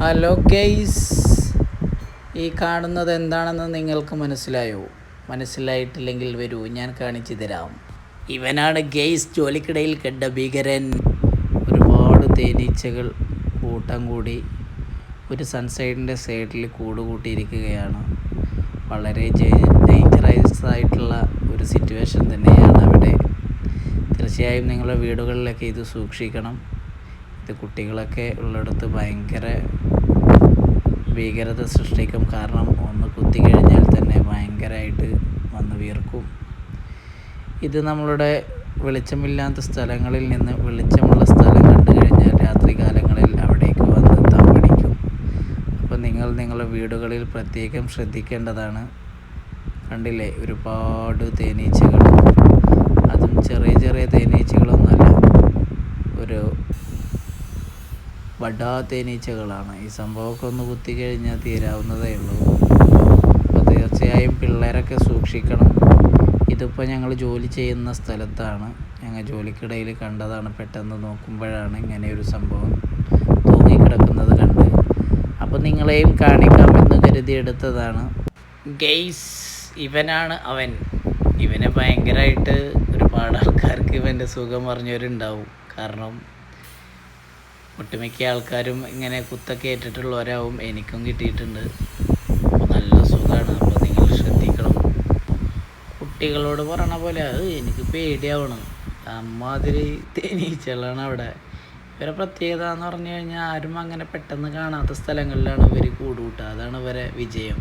Hello guys ഈ കാണുന്നത് എന്താണെന്ന് നിങ്ങൾക്ക് മനസ്സിലായോ? മനസ്സിലായിട്ടില്ലെങ്കിൽ വരൂ ഞാൻ കാണിച്ചു തരാം. ഇവനാണ് ഗെയ്സ് ജോലിക്കിടയിൽ കണ്ട ഭീകരൻ. ഒരുപാട് തേനീച്ചകൾ കൂട്ടം കൂടി ഒരു സൺസൈഡിന്റെ സൈഡിൽ കൂട് കൂട്ടിയിരിക്കുകയാണ്. വളരെ ഡേഞ്ചറസ് ആയിട്ടുള്ള ഒരു സിറ്റുവേഷൻ തന്നെയാണ് അവിടെ. തീർച്ചയായും നിങ്ങളുടെ വീടുകളിലൊക്കെ ഇത് സൂക്ഷിക്കണം. ഇത് കുട്ടികളൊക്കെ ഉള്ളിടത്ത് ഭയങ്കര ഭീകരത സൃഷ്ടിക്കും. കാരണം ഒന്ന് കുത്തി കഴിഞ്ഞാൽ തന്നെ ഭയങ്കരമായിട്ട് വന്ന് വീർക്കും. ഇത് നമ്മളുടെ വെളിച്ചമില്ലാത്ത സ്ഥലങ്ങളിൽ നിന്ന് വെളിച്ചമുള്ള സ്ഥലം കണ്ടു കഴിഞ്ഞാൽ രാത്രി കാലങ്ങളിൽ അവിടേക്ക് വന്ന് തമ്പടിക്കും. അപ്പോൾ നിങ്ങൾ നിങ്ങളുടെ വീടുകളിൽ പ്രത്യേകം ശ്രദ്ധിക്കേണ്ടതാണ്. കണ്ടില്ലേ? ഒരുപാട് തേനീച്ചകൾ. അതും ചെറിയ ചെറിയ തേനീച്ചകളൊന്നുമല്ല ഒരു വടാ തേനീച്ചകളാണ് ഈ സംഭവമൊക്കെ ഒന്ന് കുത്തി കഴിഞ്ഞാൽ തീരാവുന്നതേ ഉള്ളൂ. അപ്പോൾ തീർച്ചയായും പിള്ളേരൊക്കെ സൂക്ഷിക്കണം. ഇതിപ്പോൾ ഞങ്ങൾ ജോലി ചെയ്യുന്ന സ്ഥലത്താണ്. ഞങ്ങൾ ജോലിക്കിടയിൽ കണ്ടതാണ് പെട്ടെന്ന് നോക്കുമ്പോഴാണ് ഇങ്ങനെ ഒരു സംഭവം തൂങ്ങിക്കിടക്കുന്നത് കണ്ട്. അപ്പോൾ നിങ്ങളെയും കാണിക്കാമെന്ന് കരുതി എടുത്തതാണ്. ഗെയ്സ് ഇവനാണ് അവൻ. ഇവനെ ഭയങ്കരമായിട്ട് ഒരുപാട് ആൾക്കാർക്ക് ഇവന്റെ സുഖം പറഞ്ഞവരുണ്ടാവും കാരണം ഒട്ടുമിക്ക ആൾക്കാരും ഇങ്ങനെ കുത്തൊക്കെ ഏറ്റിട്ടുള്ളവരാവും. എനിക്കും കിട്ടിയിട്ടുണ്ട്. നല്ല സുഖമാണ് അപ്പോൾ നിങ്ങൾ ശ്രദ്ധിക്കണം. കുട്ടികളോട് പറയണ പോലെ അത് എനിക്ക് പേടിയാവണം. അമ്മാതിരി തേനീച്ചകളാണ് അവിടെ. ഇവരെ പ്രത്യേകത എന്ന് പറഞ്ഞു കഴിഞ്ഞാൽ ആരും അങ്ങനെ പെട്ടെന്ന് കാണാത്ത സ്ഥലങ്ങളിലാണ് ഇവർ കൂടുകൂട്ടുക അതാണ് ഇവരെ വിജയം.